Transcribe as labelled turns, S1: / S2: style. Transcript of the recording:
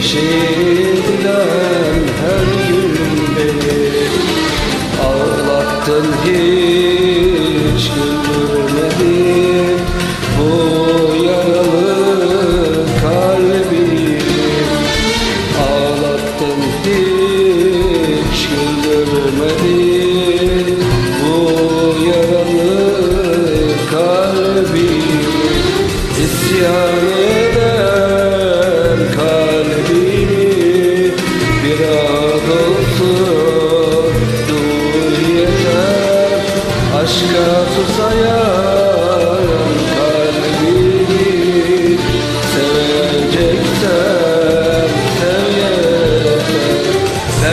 S1: Yeşilden her gün beni Ağlattın hiç güldürmedin Bu yaralı kalbimi Ağlattın hiç güldürmedin Bu yaralı kalbimi